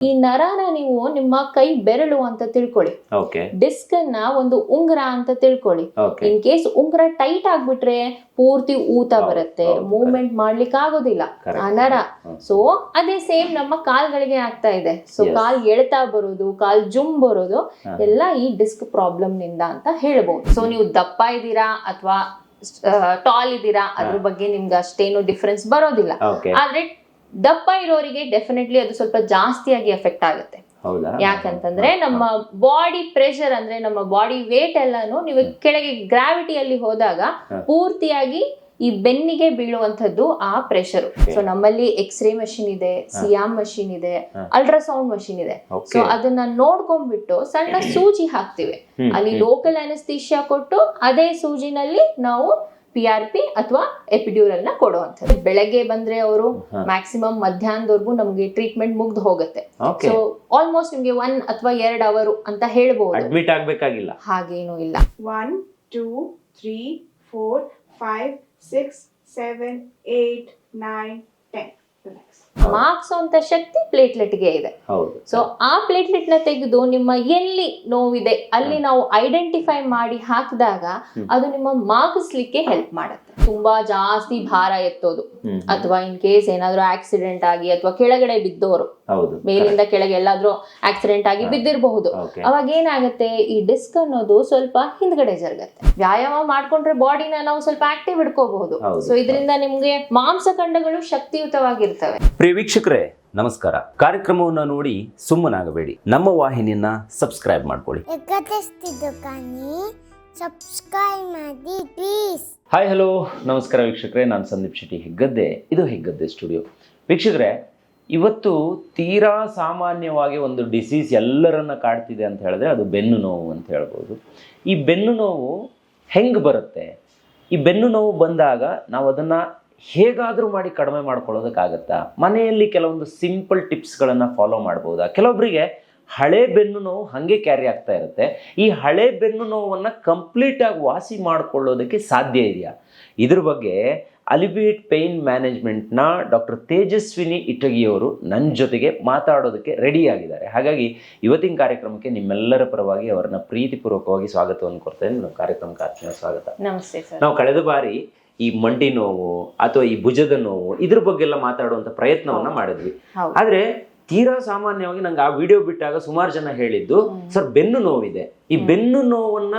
ಈ ನರನ ನೀವು ನಿಮ್ಮ ಕೈ ಬೆರಳು ಅಂತ ತಿಳ್ಕೊಳ್ಳಿ. ಡಿಸ್ಕ್ ಅನ್ನ ಒಂದು ಉಂಗ್ರ ಅಂತ ತಿಳ್ಕೊಳ್ಳಿ. ಇನ್ ಕೇಸ್ ಉಂಗ್ರ ಟೈಟ್ ಆಗ್ಬಿಟ್ರೆ ಪೂರ್ತಿ ಊತ ಹೌದು, ಬರುತ್ತೆ. ಮೂವ್ಮೆಂಟ್ ಮಾಡ್ಲಿಕ್ಕೆ ಆಗೋದಿಲ್ಲ ಆ ನರ. ಸೊ ಅದೇ ಸೇಮ್ ನಮ್ಮ ಕಾಲ್ಗಳಿಗೆ ಆಗ್ತಾ ಇದೆ. ಸೊ. ಕಾಲ್ ಎಳ್ತಾ ಬರೋದು ಕಾಲ್ ಜುಮ್ ಬರೋದು. ಎಲ್ಲ ಈ ಡಿಸ್ಕ್ ಪ್ರಾಬ್ಲಮ್ನಿಂದ ಅಂತ ಹೇಳ್ಬಹುದು ಸೊ ನೀವು ದಪ್ಪ ಇದ್ದೀರಾ ಅಥವಾ ಟಾಲ್ ಇದ್ದೀರಾ ಅದ್ರ ಬಗ್ಗೆ ನಿಮ್ಗೆ ಅಷ್ಟೇನು ಡಿಫ್ರೆನ್ಸ್ ಬರೋದಿಲ್ಲ. ಆದ್ರೆ ದಪ್ಪ ಇರೋರಿಗೆ ಡೆಫಿನೆಟ್ಲಿ ಅದು ಸ್ವಲ್ಪ ಜಾಸ್ತಿಯಾಗಿ ಎಫೆಕ್ಟ್ ಆಗುತ್ತೆ. ಯಾಕಂತಂದ್ರೆ ನಮ್ಮ ಬಾಡಿ ಪ್ರೆಷರ್ ಅಂದ್ರೆ ನಮ್ಮ ಬಾಡಿ ವೇಟ್ ಎಲ್ಲಾನು ನೀವು ಕೆಳಗೆ ಗ್ರಾವಿಟಿಯಲ್ಲಿ ಹೋದಾಗ ಪೂರ್ತಿಯಾಗಿ ಈ ಬೆನ್ನಿಗೆ ಬೀಳುವಂತದ್ದು ಆ ಪ್ರೆಷರ್. ಸೊ ನಮ್ಮಲ್ಲಿ ಎಕ್ಸ್ರೇ ಮಷಿನ್ ಇದೆ ಸಿಯಾಮ್ ಮಷಿನ್ ಇದೆ ಅಲ್ಟ್ರಾಸೌಂಡ್ ಮಷಿನ್ ಇದೆ. ಸೊ ಅದನ್ನ ನೋಡ್ಕೊಂಡ್ಬಿಟ್ಟು ಸಣ್ಣ ಸೂಜಿ ಹಾಕ್ತಿವಿ. ಅಲ್ಲಿ ಲೋಕಲ್ ಅನಸ್ತೀಶಿಯಾ ಕೊಟ್ಟು ಅದೇ ಸೂಜಿನಲ್ಲಿ ನಾವು ಪಿ ಆರ್ ಪಿ ಅಥವಾ ಎಪಿಡ್ಯೂರಲ್ನ ಕೊಡುವಂಥದ್ದು. ಬೆಳಗ್ಗೆ ಬಂದ್ರೆ ಅವರು. ಮ್ಯಾಕ್ಸಿಮಮ್ ಮಧ್ಯಾಹ್ನದವರೆಗೂ ನಮ್ಗೆ ಟ್ರೀಟ್ಮೆಂಟ್ ಮುಗ್ದು ಹೋಗುತ್ತೆ. ಸೊ ಆಲ್ಮೋಸ್ಟ್ ನಿಮ್ಗೆ ಒನ್ ಅಥವಾ ಎರಡ್ ಅವರು ಅಂತ ಹೇಳ್ಬೋದು. ಅಡ್ಮಿಟ್ ಆಗ್ಬೇಕಾಗಿಲ್ಲ. ಹಾಗೇನು ಇಲ್ಲ. One two three four five six seven eight nine ten. Relax. Marks ಅಂತ ಶಕ್ತಿ ಪ್ಲೇಟ್ಲೆಟ್ಗೆ ಇದೆ. ಸೊ ಆ ಪ್ಲೇಟ್ಲೆಟ್ನ ತೆಗೆದು ನಿಮ್ಮ ಎಲ್ಲಿ ನೋವಿದೆ ಅಲ್ಲಿ ನಾವು ಐಡೆಂಟಿಫೈ ಮಾಡಿ ಹಾಕಿದಾಗ ಅದು ನಿಮ್ಮ ಮಾಗಿಸ್ಲಿಕ್ಕೆ ಹೆಲ್ಪ್ ಮಾಡುತ್ತೆ. ತುಂಬಾ ಜಾಸ್ತಿ ಭಾರ ಎತ್ತೋದು. ಅಥವಾ ಇನ್ ಕೇಸ್ ಏನಾದ್ರೂ ಆಕ್ಸಿಡೆಂಟ್ ಆಗಿ ಅಥವಾ ಕೆಳಗಡೆ ಬಿದ್ದೋರು ಮೇಲಿಂದ ಕೆಳಗೆ ಎಲ್ಲಾದ್ರೂ ಆಕ್ಸಿಡೆಂಟ್ ಆಗಿ ಬಿದ್ದಿರಬಹುದು. ಅವಾಗ ಏನಾಗುತ್ತೆ ಈ ಡಿಸ್ಕ್ ಅನ್ನೋದು ಸ್ವಲ್ಪ ಹಿಂದ್ಗಡೆ ಜರುಗತ್ತೆ. ವ್ಯಾಯಾಮ ಮಾಡ್ಕೊಂಡ್ರೆ ಬಾಡಿನ ನಾವು ಸ್ವಲ್ಪ ಆಕ್ಟಿವ್ ಇಟ್ಕೋಬಹುದು ಹೌದು. ಸೊ ಇದರಿಂದ ನಿಮ್ಗೆ ಮಾಂಸಖಂಡಗಳು ಶಕ್ತಿಯುತವಾಗಿರ್ತವೆ ಪ್ರಿಯ ವೀಕ್ಷಕರೇ ನಮಸ್ಕಾರ. ಕಾರ್ಯಕ್ರಮವನ್ನು ನೋಡಿ ಸುಮ್ಮನಾಗಬೇಡಿ. ನಮ್ಮ ವಾಹಿನಿಯನ್ನ ಸಬ್ಸ್ಕ್ರೈಬ್ ಮಾಡ್ಕೊಳ್ಳಿ. ಸಬ್ಸ್ಕ್ರೈಬ್ ಮಾಡಿ ಪ್ಲೀಸ್ ಹಾಯ್ ಹಲೋ. ನಮಸ್ಕಾರ ವೀಕ್ಷಕರೇ ನಾನು ಸಂದೀಪ್ ಶೆಟ್ಟಿ ಹೆಗ್ಗದ್ದೆ. ಇದು ಹೆಗ್ಗದ್ದೆ ಸ್ಟುಡಿಯೋ. ವೀಕ್ಷಕರೇ ಇವತ್ತು ತೀರಾ ಸಾಮಾನ್ಯವಾಗಿ ಒಂದು ಡಿಸೀಸ್ ಎಲ್ಲರನ್ನ ಕಾಡ್ತಿದೆ ಅಂತ ಹೇಳಿದ್ರೆ ಅದು ಬೆನ್ನು ನೋವು ಅಂತ ಹೇಳ್ಬೋದು. ಈ ಬೆನ್ನು ನೋವು ಹೆಂಗೆ ಬರುತ್ತೆ? ಈ ಬೆನ್ನು ನೋವು ಬಂದಾಗ ನಾವು ಅದನ್ನು ಹೇಗಾದರೂ ಮಾಡಿ ಕಡಿಮೆ ಮಾಡ್ಕೊಳ್ಳೋದಕ್ಕಾಗತ್ತಾ? ಮನೆಯಲ್ಲಿ ಕೆಲವೊಂದು ಸಿಂಪಲ್ ಟಿಪ್ಸ್ಗಳನ್ನು ಫಾಲೋ ಮಾಡ್ಬೋದಾ? ಕೆಲವೊಬ್ಬರಿಗೆ ಹಳೆ ಬೆನ್ನು ನೋವು ಹಾಗೆ ಕ್ಯಾರಿ ಆಗ್ತಾ ಇರುತ್ತೆ. ಈ ಹಳೆ ಬೆನ್ನು ನೋವನ್ನು ಕಂಪ್ಲೀಟಾಗಿ ವಾಸಿ ಮಾಡಿಕೊಳ್ಳೋದಕ್ಕೆ ಸಾಧ್ಯ ಇದೆಯಾ? ಇದ್ರ ಬಗ್ಗೆ ಅಲಿಬೇಟ್ ಪೇಯ್ನ್ ಮ್ಯಾನೇಜ್ಮೆಂಟ್ನ ಡಾಕ್ಟರ್ ತೇಜಸ್ವಿನಿ ಇಟಗಿಯವರು ನನ್ನ ಜೊತೆಗೆ ಮಾತಾಡೋದಕ್ಕೆ ರೆಡಿ ಆಗಿದ್ದಾರೆ. ಹಾಗಾಗಿ ಇವತ್ತಿನ ಕಾರ್ಯಕ್ರಮಕ್ಕೆ ನಿಮ್ಮೆಲ್ಲರ ಪರವಾಗಿ ಅವರನ್ನ ಪ್ರೀತಿಪೂರ್ವಕವಾಗಿ ಸ್ವಾಗತವನ್ನು ಕೊಡ್ತೇನೆ. ನಮ್ಮ ಕಾರ್ಯಕ್ರಮಕ್ಕೆ ಆತ್ಮೀಯ ಸ್ವಾಗತ. ನಮಸ್ತೆ ನಾವು ಕಳೆದ ಬಾರಿ ಈ ಮಂಡಿ ನೋವು ಅಥವಾ ಈ ಭುಜದ ನೋವು ಇದ್ರ ಬಗ್ಗೆ ಎಲ್ಲ ಮಾತಾಡುವಂತ ಪ್ರಯತ್ನವನ್ನ ಮಾಡಿದ್ವಿ. ಆದ್ರೆ ತೀರಾ ಸಾಮಾನ್ಯವಾಗಿ ನಂಗೆ ಆ ವಿಡಿಯೋ ಬಿಟ್ಟಾಗ ಸುಮಾರು ಜನ ಹೇಳಿದ್ದು ಸರ್ ಬೆನ್ನು ನೋವಿದೆ. ಈ ಬೆನ್ನು ನೋವನ್ನ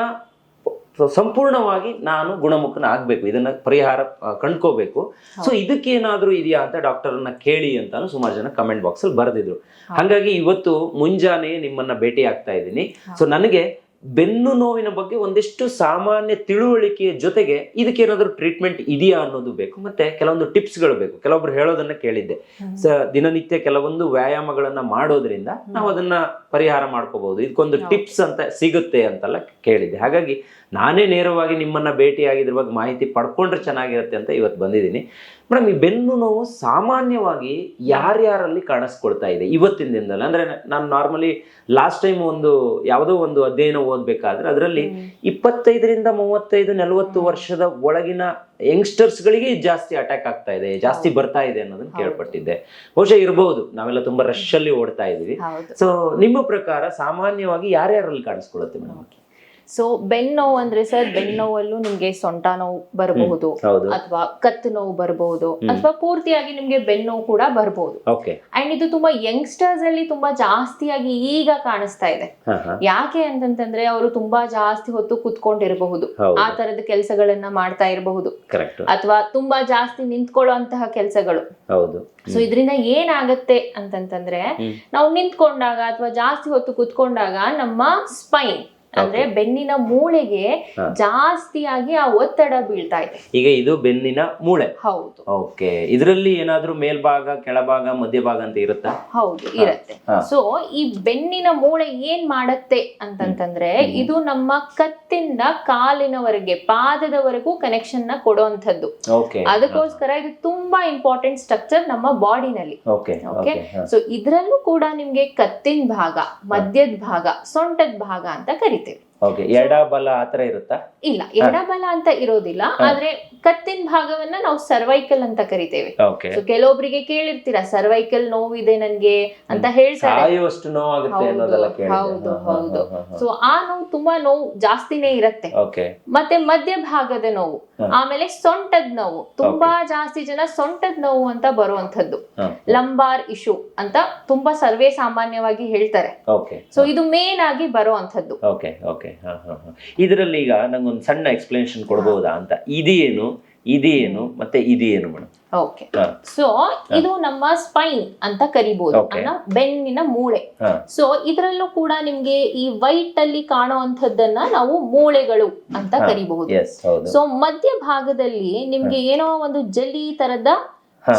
ಸಂಪೂರ್ಣವಾಗಿ ನಾನು ಗುಣಮುಖನ ಆಗ್ಬೇಕು. ಇದನ್ನ ಪರಿಹಾರ ಕಂಡ್ಕೋಬೇಕು. ಸೊ ಇದಕ್ಕೇನಾದ್ರೂ ಇದೆಯಾ ಅಂತ ಡಾಕ್ಟರ್ನ ಕೇಳಿ ಅಂತ ಸುಮಾರು ಜನ ಕಮೆಂಟ್ ಬಾಕ್ಸ್ ಅಲ್ಲಿ ಬರೆದಿದ್ರು ಹಾಗಾಗಿ ಇವತ್ತು ಮುಂಜಾನೆ ನಿಮ್ಮನ್ನ ಭೇಟಿ ಆಗ್ತಾ ಇದ್ದೀನಿ ಸೊ ನನಗೆ ಬೆನ್ನು ನೋವಿನ ಬಗ್ಗೆ ಒಂದಿಷ್ಟು ಸಾಮಾನ್ಯ ತಿಳುವಳಿಕೆಯ ಜೊತೆಗೆ ಇದಕ್ಕೆ ಏನಾದರೂ ಟ್ರೀಟ್ಮೆಂಟ್ ಇದೆಯಾ ಅನ್ನೋದು ಬೇಕು. ಮತ್ತೆ ಕೆಲವೊಂದು ಟಿಪ್ಸ್ಗಳು ಬೇಕು. ಕೆಲವೊಬ್ರು ಹೇಳೋದನ್ನ ಕೇಳಿದ್ದೆ. ಸ ದಿನನಿತ್ಯ ಕೆಲವೊಂದು ವ್ಯಾಯಾಮಗಳನ್ನ ಮಾಡೋದ್ರಿಂದ ನಾವು ಅದನ್ನ ಪರಿಹಾರ ಮಾಡ್ಕೋಬಹುದು ಇದಕ್ಕೊಂದು ಟಿಪ್ಸ್ ಅಂತ ಸಿಗುತ್ತೆ ಅಂತೆಲ್ಲ ಕೇಳಿದ್ದೆ. ಹಾಗಾಗಿ ನಾನೇ ನೇರವಾಗಿ ನಿಮ್ಮನ್ನ ಭೇಟಿಯಾಗಿ ಇದ್ರ ಬಗ್ಗೆ ಮಾಹಿತಿ ಪಡ್ಕೊಂಡ್ರೆ ಚೆನ್ನಾಗಿರುತ್ತೆ ಅಂತ ಇವತ್ತು ಬಂದಿದ್ದೀನಿ. ಮೇಡಮ್ ಈ ಬೆನ್ನು ನೋವು ಸಾಮಾನ್ಯವಾಗಿ ಯಾರ್ಯಾರಲ್ಲಿ ಕಾಣಿಸ್ಕೊಳ್ತಾ ಇದೆ ಇವತ್ತಿನ ದಿನದಲ್ಲಿ? ಅಂದ್ರೆ ನಾನು ನಾರ್ಮಲಿ ಲಾಸ್ಟ್ ಟೈಮ್ ಒಂದು ಯಾವುದೋ ಒಂದು ಅಧ್ಯಯನ ಓದ್ಬೇಕಾದ್ರೆ ಅದರಲ್ಲಿ ಇಪ್ಪತ್ತೈದರಿಂದ ಮೂವತ್ತೈದು ನಲವತ್ತು ವರ್ಷದ ಒಳಗಿನ ಯಂಗ್ಸ್ಟರ್ಸ್ಗಳಿಗೆ ಜಾಸ್ತಿ ಅಟ್ಯಾಕ್ ಆಗ್ತಾ ಇದೆ ಜಾಸ್ತಿ ಬರ್ತಾ ಇದೆ ಅನ್ನೋದನ್ನ ಕೇಳ್ಪಟ್ಟಿದ್ದೆ. ಬಹುಶಃ ಇರಬಹುದು ನಾವೆಲ್ಲ ತುಂಬಾ ರಶ್ ಅಲ್ಲಿ ಓಡ್ತಾ ಇದೀವಿ ಸೊ ನಿಮ್ಮ ಪ್ರಕಾರ ಸಾಮಾನ್ಯವಾಗಿ ಯಾರ್ಯಾರಲ್ಲಿ ಕಾಣಿಸ್ಕೊಳ್ಳುತ್ತೆ ಮೇಡಮ್? ಸೊ ಬೆನ್ನು ನೋವು ಅಂದ್ರೆ ಸರ್ ಬೆನ್ನು ನೋವಲ್ಲೂ ನಿಮ್ಗೆ ಸೊಂಟ ನೋವು ಬರಬಹುದು ಅಥವಾ ಕತ್ತು ನೋವು ಬರಬಹುದು ಅಥವಾ ಪೂರ್ತಿಯಾಗಿ ನಿಮ್ಗೆ ಬೆನ್ನು ನೋವು ಕೂಡ ಬರಬಹುದು. ಅಂಡ್ ಇದು ತುಂಬಾ ಯಂಗ್ಸ್ಟರ್ಸ್ ಅಲ್ಲಿ ತುಂಬಾ ಜಾಸ್ತಿಯಾಗಿ ಈಗ ಕಾಣಿಸ್ತಾ ಇದೆ. ಯಾಕೆ ಅಂತಂತಂದ್ರೆ ಅವರು ತುಂಬಾ ಜಾಸ್ತಿ ಹೊತ್ತು ಕುತ್ಕೊಂಡಿರಬಹುದು. ಆ ತರದ ಕೆಲಸಗಳನ್ನ ಮಾಡ್ತಾ ಇರಬಹುದು. ಅಥವಾ ತುಂಬಾ ಜಾಸ್ತಿ ನಿಂತ್ಕೊಳ್ಳುವಂತಹ ಕೆಲಸಗಳು. ಸೊ ಇದರಿಂದ ಏನಾಗತ್ತೆ ಅಂತಂತಂದ್ರೆ ನಾವು ನಿಂತ್ಕೊಂಡಾಗ ಅಥವಾ ಜಾಸ್ತಿ ಹೊತ್ತು ಕುತ್ಕೊಂಡಾಗ ನಮ್ಮ ಸ್ಪೈನ್ ಅಂದ್ರೆ ಬೆನ್ನಿನ ಮೂಳೆಗೆ. ಜಾಸ್ತಿಯಾಗಿ ಆ ಒತ್ತಡ ಬೀಳ್ತಾ ಇದೆ. ಈಗ ಇದು ಬೆನ್ನಿನ ಮೂಳೆ. ಹೌದು. ಓಕೆ. ಇದರಲ್ಲಿ ಏನಾದ್ರೂ ಮೇಲ್ಭಾಗ ಕೆಳಭಾಗ ಮಧ್ಯಭಾಗ ಅಂತ ಇರುತ್ತಾ? ಹೌದು ಇರುತ್ತೆ. ಸೊ ಈ ಬೆನ್ನಿನ ಮೂಳೆ ಏನ್ ಮಾಡತ್ತೆ ಅಂತಂತಂದ್ರೆ ಇದು ನಮ್ಮ ಕತ್ತಿಂದ ಕಾಲಿನವರೆಗೆ ಪಾದದವರೆಗೂ ಕನೆಕ್ಷನ್ನ ಕೊಡುವಂಥದ್ದು. ಓಕೆ. ಅದಕ್ಕೋಸ್ಕರ ಇದು ತುಂಬಾ ಇಂಪಾರ್ಟೆಂಟ್ ಸ್ಟ್ರಕ್ಚರ್ ನಮ್ಮ ಬಾಡಿನಲ್ಲಿ. ಓಕೆ ಸೊ ಇದ್ರಲ್ಲೂ ಕೂಡ ನಿಮ್ಗೆ ಕತ್ತಿನ ಭಾಗ ಮಧ್ಯದ ಭಾಗ ಸೊಂಟದ ಭಾಗ ಅಂತ ಕರಿತೀವಿ ಓಕೆ ಎಡ ಬಲ ಆತರ ಇರುತ್ತಾ? ಇಲ್ಲ ಎಡಬಲ ಅಂತ ಇರೋದಿಲ್ಲ ಆದ್ರೆ ಕತ್ತಿನ ಭಾಗವನ್ನ ನಾವು ಸರ್ವೈಕಲ್ ಅಂತ ಕರಿತೇವೆ. ಓಕೆ ಕೇಳಿರ್ತೀರ ಕೆಲವೊಬ್ರಿಗೆ ಕೇಳಿರ್ತೀರಾ ಸರ್ವೈಕಲ್ ನೋವಿದೆ ನನ್ಗೆ ಅಂತ ಹೇಳ್ತಾರೆ. ಸಾಯುವಷ್ಟು ನೋವಾಗುತ್ತೆ ಅನ್ನೋದೆಲ್ಲ ಕೇಳಿದೆ. ಹೌದು ಹೌದು. ಸೊ ಆ ನೋವು ತುಂಬಾ ನೋವು ಜಾಸ್ತಿನೇ ಇರತ್ತೆ. ಓಕೆ ಮತ್ತೆ ಮಧ್ಯ ಭಾಗದ ನೋವು ಆಮೇಲೆ ಸೊಂಟದ ನೋವು. ತುಂಬಾ ಜಾಸ್ತಿ ಜನ ಸೊಂಟದ ನೋವು ಅಂತ ಬರುವಂತದ್ದು. ಲಂಬಾರ್ ಇಶ್ಯೂ ಅಂತ ತುಂಬಾ ಸರ್ವೇ ಸಾಮಾನ್ಯವಾಗಿ ಹೇಳ್ತಾರೆ. ಓಕೆ ಸೊ ಇದು ಮೇನ್ ಆಗಿ ಬರುವಂತದ್ದು ಓಕೆ ಓಕೆ ಹಾ ಹಾ ಹಾ. ಇದರಲ್ಲಿ ಈಗ ನಂಗೊಂದು ಸಣ್ಣ ಎಕ್ಸ್ಪ್ಲನೇಷನ್ ಕೊಡಬಹುದಾ ಅಂತ? ಇದೇನು? ಇದೇನು? ಮತ್ತೆ ಇದೇನು ಮೇಡಮ್ ಓಕೆ. ಸೊ ಇದು ನಮ್ಮ ಸ್ಪೈನ್ ಅಂತ ಕರಿಬಹುದು. ಅನ್ನ ಬೆನ್ನಿನ ಮೂಳೆ. ಸೊ ಇದರಲ್ಲೂ ಕೂಡ ನಿಮ್ಗೆ ಈ ವೈಟ್ ಅಲ್ಲಿ ಕಾಣುವಂತದ್ದನ್ನ ನಾವು ಮೂಳೆಗಳು ಅಂತ ಕರಿಬಹುದು. ಸೊ ಮಧ್ಯ ಭಾಗದಲ್ಲಿ ನಿಮ್ಗೆ ಏನೋ ಒಂದು ಜಲ್ಲಿ ತರದ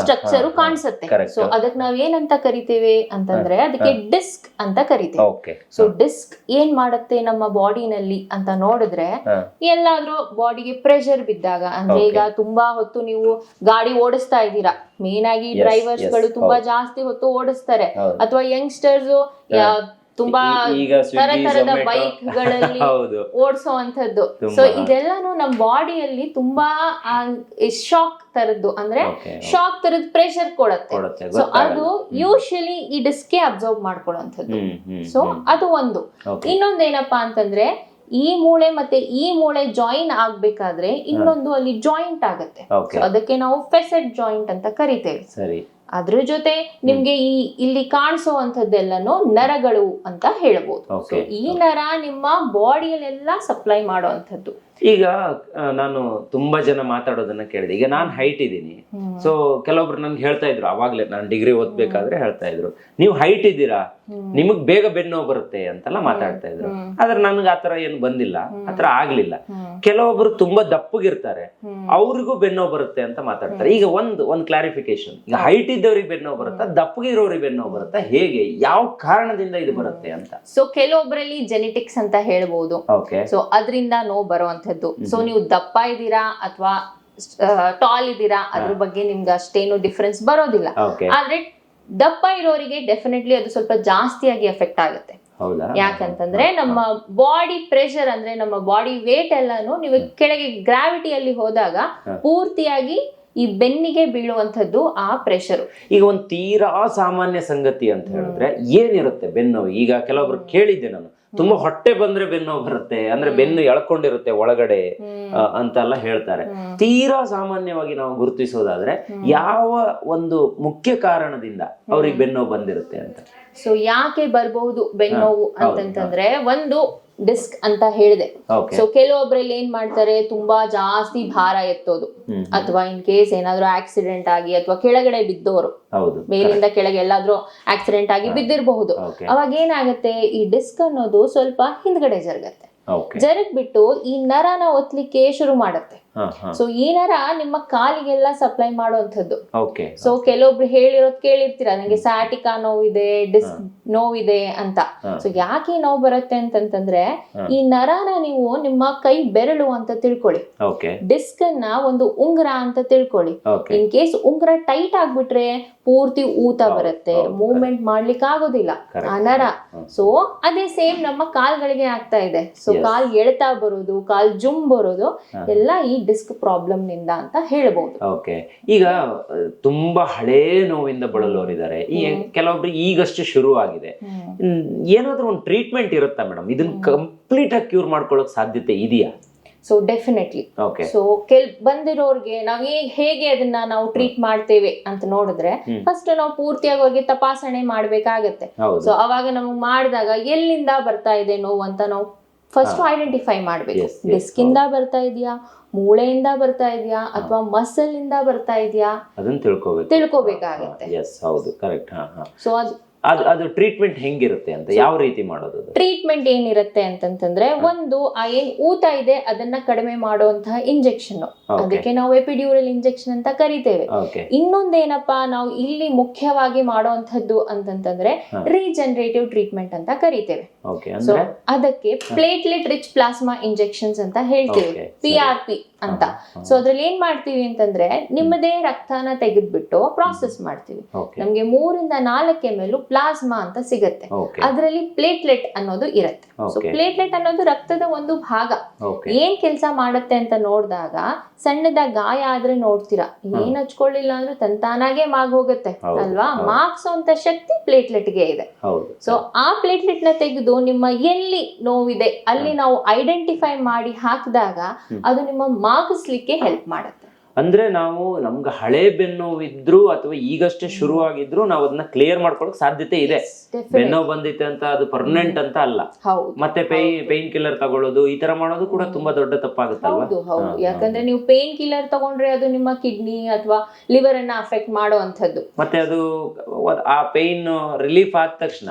ಸ್ಟ್ರಕ್ಚರ್. ಕಾಣಿಸುತ್ತೆ. ಸೊ ಅದಕ್ಕೆ ನಾವ್ ಏನಂತ ಕರಿತೇವೆ ಅಂತಂದ್ರೆ ಅದಕ್ಕೆ ಡಿಸ್ಕ್ ಅಂತ ಕರಿತೇವೆ. ಸೊ ಡಿಸ್ಕ್ ಏನ್ ಮಾಡುತ್ತೆ ನಮ್ಮ ಬಾಡಿನಲ್ಲಿ ಅಂತ ನೋಡಿದ್ರೆ ಎಲ್ಲಾದ್ರೂ ಬಾಡಿಗೆ ಪ್ರೆಷರ್ ಬಿದ್ದಾಗ ಅಂದ್ರೆ ಈಗ ತುಂಬಾ ಹೊತ್ತು ನೀವು ಗಾಡಿ ಓಡಿಸ್ತಾ ಇದ್ದೀರಾ. ಮೇನ್ ಆಗಿ ಡ್ರೈವರ್ಸ್ಗಳು ತುಂಬಾ ಜಾಸ್ತಿ ಹೊತ್ತು ಓಡಿಸ್ತಾರೆ. ಅಥವಾ ಯಂಗ್ಸ್ಟರ್ಸ್ ತುಂಬಾ ಈಗ ತರ ತರದ ಬೈಕ್ಗಳಲ್ಲಿ ಓಡಿಸುವಂತದ್ದು ಸೊ ಇದೆಲ್ಲಾನು ನಮ್ಮ ಬಾಡಿಯಲ್ಲಿ ತುಂಬಾ ಶಾಕ್ ತರದ್ದು. ಅಂದ್ರೆ ಶಾಕ್ ತರದ್ ಪ್ರೆಷರ್ ಕೊಡತ್ತೆ. ಸೊ ಅದು ಯೂಶಲಿ ಈ ಡಿಸ್ಕೆ ಅಬ್ಸರ್ವ್ ಮಾಡ್ಕೊಳ್ಳುವಂಥದ್ದು. ಸೊ ಅದು ಒಂದು. ಇನ್ನೊಂದು ಏನಪ್ಪಾ ಅಂತಂದ್ರೆ ಈ ಮೂಳೆ ಮತ್ತೆ ಈ ಮೂಳೆ ಜಾಯಿನ್ ಆಗ್ಬೇಕಾದ್ರೆ ಇನ್ನೊಂದು ಅಲ್ಲಿ ಜಾಯಿಂಟ್ ಆಗತ್ತೆ. ಅದಕ್ಕೆ ನಾವು ಫೆಸೆಟ್ ಜಾಯಿಂಟ್ ಅಂತ ಕರಿತೇವೆ. ಸರಿ. ಅದ್ರ ಜೊತೆ ನಿಮ್ಗೆ ಈ ಇಲ್ಲಿ ಕಾಣಿಸುವಂತದ್ದೆಲ್ಲನು ನರಗಳು ಅಂತ ಹೇಳಬಹುದು ಈ ನರ ನಿಮ್ಮ ಬಾಡಿಯಲ್ಲೆಲ್ಲ ಸಪ್ಲೈ ಮಾಡುವಂಥದ್ದು. ಈಗ ನಾನು ತುಂಬಾ ಜನ ಮಾತಾಡೋದನ್ನ ಕೇಳಿದೆ. ಈಗ ನಾನು ಹೈಟ್ ಇದ್ದೀನಿ. ಸೊ ಕೆಲವೊಬ್ರು ನನ್ಗೆ ಹೇಳ್ತಾ ಇದ್ರು. ಅವಾಗ್ಲೇ ನಾನು ಡಿಗ್ರಿ ಓದ್ಬೇಕಾದ್ರೆ ಹೇಳ್ತಾ ಇದ್ರು. ನೀವು ಹೈಟ್ ಇದ್ದೀರಾ? ನಿಮಗ್ ಬೇಗ ಬೆನ್ನೋ ಬರುತ್ತೆ ಅಂತೆಲ್ಲ ಮಾತಾಡ್ತಾ ಇದ್ರು. ಆದ್ರೆ ನನ್ಗೆ ಆತರ ಏನು ಬಂದಿಲ್ಲ. ಆತರ ಆಗ್ಲಿಲ್ಲ. ಕೆಲವೊಬ್ರು ತುಂಬಾ ದಪ್ಪಗಿರ್ತಾರೆ. ಅವ್ರಿಗೂ ಬೆನ್ನೋ ಬರುತ್ತೆ ಅಂತ ಮಾತಾಡ್ತಾರೆ. ಈಗ ಒಂದು ಒಂದು ಕ್ಲಾರಿಫಿಕೇಶನ್ ಈಗ ಹೈಟ್ ಇದ್ದವ್ರಿಗೆ ಬೆನ್ನೋ ಬರುತ್ತಾ? ದಪ್ಪಗಿರೋರಿಗೆ ಬೆನ್ನೋ ಬರುತ್ತಾ? ಹೇಗೆ? ಯಾವ ಕಾರಣದಿಂದ ಇದು ಬರುತ್ತೆ ಅಂತ. ಸೊ ಕೆಲವೊಬ್ಬರಲ್ಲಿ ಜೆನೆಟಿಕ್ಸ್ ಅಂತ ಹೇಳ್ಬೋದು. ಓಕೆ ಸೊ ಅದರಿಂದ ನೋವು ಬರುವಂತದ್ದು ಸೊ ನೀವು ದಪ್ಪ ಇದ್ದೀರಾ ಅಥವಾ ಟಾಲ್ ಇದ್ದೀರಾ ಅದ್ರ ಬಗ್ಗೆ ನಿಮ್ಗೆ ಅಷ್ಟೇನು ಡಿಫ್ರೆನ್ಸ್ ಬರೋದಿಲ್ಲ. ಆದ್ರೆ ದಪ್ಪ ಇರೋರಿಗೆ ಡೆಫಿನೆಟ್ಲಿ ಅದು ಸ್ವಲ್ಪ ಜಾಸ್ತಿಯಾಗಿ ಎಫೆಕ್ಟ್ ಆಗುತ್ತೆ. ಯಾಕಂತಂದ್ರೆ ನಮ್ಮ ಬಾಡಿ ಪ್ರೆಷರ್ ಅಂದ್ರೆ ನಮ್ಮ ಬಾಡಿ ವೇಟ್ ಎಲ್ಲಾನು ನೀವು ಕೆಳಗೆ ಗ್ರಾವಿಟಿಯಲ್ಲಿ ಹೋದಾಗ ಪೂರ್ತಿಯಾಗಿ ಈ ಬೆನ್ನಿಗೆ ಬೀಳುವಂತದ್ದು ಆ ಪ್ರೆಷರ್ ಈಗ ಒಂದು ತೀರಾ ಸಾಮಾನ್ಯ ಸಂಗತಿ ಅಂತ ಹೇಳಿದ್ರೆ ಏನಿರುತ್ತೆ ಬೆನ್ನು? ಈಗ ಕೆಲವೊಬ್ರು ಕೇಳಿದ್ದೆ ನಾನು. ತುಂಬಾ ಹೊಟ್ಟೆ ಬಂದ್ರೆ ಬೆನ್ನು ಬರುತ್ತೆ ಅಂದ್ರೆ ಬೆನ್ನು ಎಳ್ಕೊಂಡಿರುತ್ತೆ ಒಳಗಡೆ ಅಂತ ಅಂತೆಲ್ಲ ಹೇಳ್ತಾರೆ. ತೀರಾ ಸಾಮಾನ್ಯವಾಗಿ ನಾವು ಗುರುತಿಸೋದಾದ್ರೆ ಯಾವ ಒಂದು ಮುಖ್ಯ ಕಾರಣದಿಂದ ಅವ್ರಿಗೆ ಬೆನ್ನು ಬಂದಿರುತ್ತೆ ಅಂತ. ಸೊ ಯಾಕೆ ಬರಬಹುದು ಬೆನ್ನು ನೋವು ಅಂತಂತಂದ್ರೆ ಒಂದು ಡಿಸ್ಕ್ ಅಂತ ಹೇಳಿದೆ. ಸೊ ಕೆಲವೊಬ್ರಲ್ಲಿ ಏನ್ ಮಾಡ್ತಾರೆ ತುಂಬಾ ಜಾಸ್ತಿ ಭಾರ ಎತ್ತೋದು. ಅಥವಾ ಇನ್ ಕೇಸ್ ಏನಾದ್ರೂ ಆಕ್ಸಿಡೆಂಟ್ ಆಗಿ ಅಥವಾ ಕೆಳಗಡೆ ಬಿದ್ದೋರು. ಮೇಲಿಂದ ಕೆಳಗೆ ಎಲ್ಲಾದ್ರೂ ಆಕ್ಸಿಡೆಂಟ್ ಆಗಿ ಬಿದ್ದಿರಬಹುದು. ಅವಾಗ ಏನಾಗುತ್ತೆ ಈ ಡಿಸ್ಕ್ ಅನ್ನೋದು ಸ್ವಲ್ಪ ಹಿಂದ್ಗಡೆ ಜರುಗತ್ತೆ. ಜರುಗ್ ಬಿಟ್ಟು ಈ ನರನ ಒತ್ತಲಿಕ್ಕೆ ಶುರು ಮಾಡುತ್ತೆ. ಸೊ ಈ ನರ ನಿಮ್ಮ ಕಾಲಿಗೆಲ್ಲ ಸಪ್ಲೈ ಮಾಡುವಂಥದ್ದು. ಸೊ ಕೆಲವೊಬ್ರು ಹೇಳಿರೋದ್ ಕೇಳಿರ್ತೀರ ನನಗೆ ಸಾಟಿಕಾ ನೋವಿದೆ ಡಿಸ್ಕ್ ನೋವಿದೆ ಅಂತ. ಸೊ ಯಾಕೆ ನೋವು ಬರುತ್ತೆ ಅಂತಂತಂದ್ರೆ ಈ ನರನ ನೀವು ನಿಮ್ಮ ಕೈ ಬೆರಳು ಅಂತ ತಿಳ್ಕೊಳ್ಳಿ. ಡಿಸ್ಕ್ ಅನ್ನ ಒಂದು ಉಂಗುರ ಅಂತ ತಿಳ್ಕೊಳ್ಳಿ. ಇನ್ ಕೇಸ್ ಉಂಗ್ರ ಟೈಟ್ ಆಗ್ಬಿಟ್ರೆ ಪೂರ್ತಿ ಊತ ಬರುತ್ತೆ. ಮೂವ್ಮೆಂಟ್ ಮಾಡ್ಲಿಕ್ಕೆ ಆಗೋದಿಲ್ಲ ಆ ನರ. ಸೊ ಅದೇ ಸೇಮ್ ನಮ್ಮ ಕಾಲ್ಗಳಿಗೆ ಆಗ್ತಾ ಇದೆ. ಸೊ. ಕಾಲ್ ಎಳ್ತಾ ಬರೋದು ಕಾಲ್ ಜುಮ್ ಬರೋದು. ಎಲ್ಲ ಈ ಡಿಸ್ಕ್ ಪ್ರಾಬ್ಲಮ್ನಿಂದ ಅಂತ ಹೇಳಬಹುದು ಓಕೆ ಈಗ ತುಂಬಾ ಹಳೇ ನೋವಿಂದ ಬಳಲೋರಿದ್ದಾರೆ ಈ ಕೆಲವೊಬ್ರು ಈಗಷ್ಟು ಶುರು ಆಗಿದೆ ಏನಾದ್ರೂ ಒಂದು ಟ್ರೀಟ್ಮೆಂಟ್ ಇರುತ್ತಾ ಮೇಡಮ್? ಇದನ್ನ ಕಂಪ್ಲೀಟ್ ಆಗಿ ಕ್ಯೂರ್ ಮಾಡ್ಕೊಳ್ಳೋಕ್ ಸಾಧ್ಯತೆ ಇದೆಯಾ? ಸೊ ಡೆಫಿನೆಟ್ಲಿ ಓಕೆ ಸೊ ಕೆಲ್ ಬಂದಿರೋರ್ಗೆ ನಾವು ಹೇಗೆ ಅದನ್ನ ನಾವು ಟ್ರೀಟ್ ಮಾಡ್ತೇವೆ ಅಂತ ನೋಡಿದ್ರೆ ಫಸ್ಟ್ ನಾವು ಪೂರ್ತಿಯಾಗಿ ಹೋಗಿ ತಪಾಸಣೆ ಮಾಡ್ಬೇಕಾಗತ್ತೆ. ಸೊ ಅವಾಗ ನಮಗ್ ಮಾಡಿದಾಗ ಎಲ್ಲಿಂದ ಬರ್ತಾ ಇದೆ ನೋವು ಅಂತ ನಾವು ಫಸ್ಟ್ ಐಡೆಂಟಿಫೈ ಮಾಡ್ಬೇಕು. ಡಿಸ್ಕ್ ಇಂದ ಬರ್ತಾ ಇದೆಯಾ? ಮೂಳೆಯಿಂದ ಬರ್ತಾ ಇದೆಯಾ ಅಥವಾ ಮಸಲ್ ಇಂದ ಬರ್ತಾ ಇದೆಯಾ? ಅದನ್ನ ತಿಳ್ಕೊಬೇಕು. ತಿಳ್ಕೋಬೇಕಾಗುತ್ತೆ. ಎಸ್ ಹೌದು ಕರೆಕ್ಟ್ ಹಾ ಹಾ. ಸೊ ಅದು ಅದು ಅದು ಟ್ರೀಟ್ಮೆಂಟ್ ಹೆಂಗಿರುತ್ತೆ ಅಂತ ಯಾವ ರೀತಿ ಮಾಡೋದು ಟ್ರೀಟ್ಮೆಂಟ್ ಏನಿರುತ್ತೆ ಅಂತಂತಂದ್ರೆ ಒಂದು ಆ ಏನ್ ಊತ ಇದೆ ಅದನ್ನ ಕಡಿಮೆ ಮಾಡುವಂತಹ ಇಂಜೆಕ್ಷನ್ ಅದಕ್ಕೆ ನಾವು ಎಪಿಡ್ಯೂರಲ್ ಇಂಜೆಕ್ಷನ್ ಅಂತ ಕರಿತೇವೆ. ಇನ್ನೊಂದೇನಪ್ಪಾ ನಾವು ಇಲ್ಲಿ ಮುಖ್ಯವಾಗಿ ಮಾಡುವಂತದ್ದು ಅಂತಂತಂದ್ರೆ. ರೀಜನರೇಟಿವ್ ಟ್ರೀಟ್ಮೆಂಟ್ ಅಂತ ಕರಿತೇವೆ. ಅದಕ್ಕೆ ಪ್ಲೇಟ್ಲೆಟ್ ರಿಚ್ ಪ್ಲಾಸ್ಮಾ ಇಂಜೆಕ್ಷನ್ಸ್ ಅಂತ ಹೇಳ್ತೇವೆ. ಪಿ ಆರ್ ಪಿ ಅಂತ. ಸೊ ಅದ್ರಲ್ಲಿ ಏನ್ ಮಾಡ್ತೀವಿ ಅಂತಂದ್ರೆ ನಿಮ್ಮದೇ ರಕ್ತನ ತೆಗೆದ್ಬಿಟ್ಟು ಪ್ರಾಸೆಸ್ ಮಾಡ್ತೀವಿ. ನಮ್ಗೆ ಮೂರಿಂದ ನಾಲ್ಕು ಎಂ ಎಲ್ ಪ್ಲಾಸ್ಮಾ ಅಂತ ಸಿಗತ್ತೆ. ಅದರಲ್ಲಿ ಪ್ಲೇಟ್ಲೆಟ್ ಅನ್ನೋದು ಇರುತ್ತೆ. ಸೊ ಪ್ಲೇಟ್ಲೆಟ್ ಅನ್ನೋದು ರಕ್ತದ ಒಂದು ಭಾಗ. ಏನ್ ಕೆಲಸ ಮಾಡುತ್ತೆ ಅಂತ ನೋಡಿದಾಗ ಸಣ್ಣದ ಗಾಯ ಆದ್ರೆ ನೋಡ್ತೀರಾ. ಏನ್ ಹಚ್ಕೊಳ್ಳಿಲ್ಲ ಅಂದ್ರೆ ತಂತಾನಾಗೆ ಮಾಗ್ ಹೋಗುತ್ತೆ ಅಲ್ವಾ? ಮಾರ್ಕ್ಸ್ ಅಂತ ಶಕ್ತಿ ಪ್ಲೇಟ್ಲೆಟ್ಗೆ ಇದೆ. ಸೊ ಆ ಪ್ಲೇಟ್ಲೆಟ್ನ ತೆಗೆದು ನಿಮ್ಮ ಎಲ್ಲಿ ನೋವಿದೆ ಅಲ್ಲಿ ನಾವು ಐಡೆಂಟಿಫೈ ಮಾಡಿ ಹಾಕಿದಾಗ ಅದು ನಿಮ್ಮ ಮಾಗಿಸ್ಲಿಕ್ಕೆ ಹೆಲ್ಪ್ ಮಾಡುತ್ತೆ. ಅಂದ್ರೆ ನಾವು ನಮ್ಗೆ ಹಳೆ ಬೆನ್ನೋವಿದ್ರು ಅಥವಾ ಈಗಷ್ಟೇ ಶುರುವಾಗಿದ್ರು ನಾವು ಅದನ್ನ ಕ್ಲಿಯರ್ ಮಾಡ್ಕೊಳಕ್ ಸಾಧ್ಯತೆ ಇದೆ. ಬೆನ್ನೋ ಬೆನ್ನೋವು ಬಂದಿತ್ತೆ ಅಂತ ಅದು ಪರ್ಮನೆಂಟ್ ಅಂತ ಅಲ್ಲ. ಮತ್ತೆ ಪೇನ್ ಕಿಲ್ಲರ್ ತಗೊಳ್ಳೋದು ಈ ತರ ಮಾಡೋದು ಕೂಡ ತುಂಬಾ ದೊಡ್ಡ ತಪ್ಪಾಗುತ್ತಲ್ವಾ? ಹೌದು ಹೌದು. ಯಾಕಂದ್ರೆ ನೀವು ಪೇನ್ ಕಿಲ್ಲರ್ ತಗೊಂಡ್ರೆ ಅದು ನಿಮ್ಮ ಕಿಡ್ನಿ ಅಥವಾ ಲಿವರ್ ಅನ್ನ ಅಫೆಕ್ಟ್ ಮಾಡುವಂಥದ್ದು ಮತ್ತೆ ಅದು ಆ ಪೇನ್ ರಿಲೀಫ್ ಆದ ತಕ್ಷಣ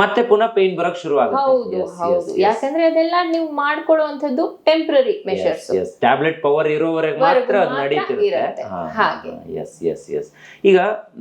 ಮತ್ತೆ ಪುನಃ ಪೇನ್ ಬರಕ್ ಶುರು ಹೌದು ಹೌದು. ಯಾಕಂದ್ರೆ ಅದೆಲ್ಲ ನೀವು ಮಾಡ್ಕೊಳ್ಳುವಂಥದ್ದು ಟೆಂಪ್ರರಿ ಮೆಷರ್ಸ್ ಟ್ಯಾಬ್ಲೆಟ್ ಪವರ್ ಇರೋವರೆಗೆ ಮಾತ್ರ ನಡೀತಿರುತ್ತೆ. ಹಾಗೆ. ಎಸ್ ಎಸ್ ಎಸ್ ಈಗ